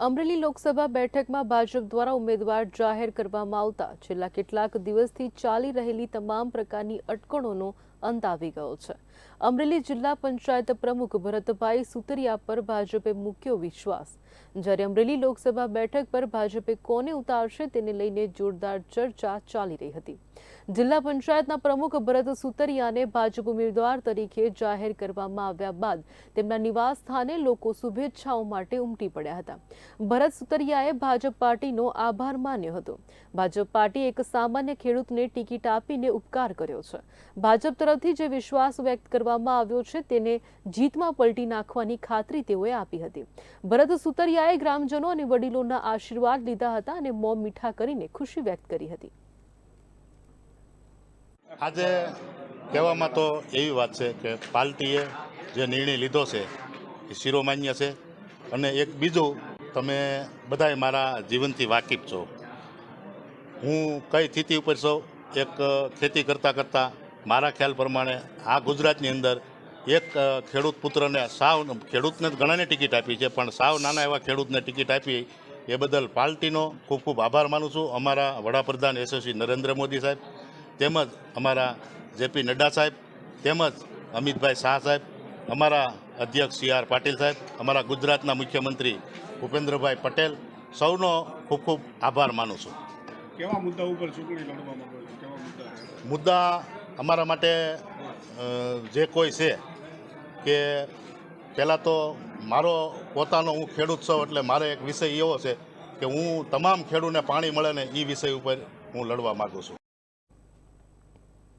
અમરેલી લોકસભા બેઠકમાં ભાજપ દ્વારા ઉમેદવાર જાહેર કરવામાં આવતા. છેલ્લા કેટલાક દિવસથી ચાલી રહેલી તમામ પ્રકારની અટકળોનો અંત આવી ગયો છે. અમરેલી જિલ્લા પંચાયત પ્રમુખ ભરતભાઈ સુતરિયા પર ભાજપે મૂક્યો વિશ્વાસ. જ્યારે અમરેલી લોકસભા બેઠક પર ભાજપે કોને ઉતારશે તેને લઈને જોરદાર ચર્ચા ચાલી રહી હતી. જિલ્લા પંચાયતના પ્રમુખ ભરત સુતરિયાને ભાજપ ઉમેદવાર તરીકે જાહેર કરવામાં આવ્યા બાદ તેમના નિવાસ સ્થાને લોકો શુભેચ્છાઓ માટે ઉમટી પડ્યા હતા. ભરત સુતરિયાએ ભાજપ પાર્ટીનો આભાર માન્યો હતો. ભાજપ પાર્ટી એક સામાન્ય ખેડૂતને ટિકિટ આપીને ઉપકાર કર્યો છે. ભાજપ તરફથી જે વિશ્વાસ વ્યક્ત કરવામાં આવ્યો છે તેને જીતમાં પલટી નાખવાની ખાતરી તેઓએ આપી હતી. ભરત સુતરિયાએ ગ્રામજનો અને વડીલોના આશીર્વાદ લીધા હતા અને મોં મીઠા કરીને ખુશી વ્યક્ત કરી હતી. આજે કહેવામાં તો એવી વાત છે કે પાર્ટીએ જે નિર્ણય લીધો છે એ શિરોમાન્ય છે અને એક બીજું તમે બધાય મારા જીવનથી વાકેફ છો. હું કઈ સ્થિતિ ઉપર છું, એક ખેતી કરતાં કરતાં મારા ખ્યાલ પ્રમાણે આ ગુજરાતની અંદર એક ખેડૂત પુત્રને સાવ, ખેડૂતને ઘણાને ટિકિટ આપી છે, પણ સાવ નાના એવા ખેડૂતને ટિકિટ આપી એ બદલ પાર્ટીનો ખૂબ ખૂબ આભાર માનું છું. અમારા વડાપ્રધાન યશસ્વી નરેન્દ્ર મોદી સાહેબ, તેમજ અમારા જેપી નડ્ડા સાહેબ, તેમજ અમિતભાઈ શાહ સાહેબ, અમારા અધ્યક્ષ સી આર પાટીલ સાહેબ, અમારા ગુજરાતના મુખ્યમંત્રી ભૂપેન્દ્રભાઈ પટેલ, સૌનો ખૂબ ખૂબ આભાર માનું છું. કેવા મુદ્દા ઉપર ચૂંટણી લડવા માંગો મુદ્દા અમારા માટે જે કોઈ છે કે પહેલાં તો મારો પોતાનો હું ખેડૂત એટલે મારે એક વિષય એવો છે કે હું તમામ ખેડૂતને પાણી મળે ને એ વિષય ઉપર હું લડવા માગું છું.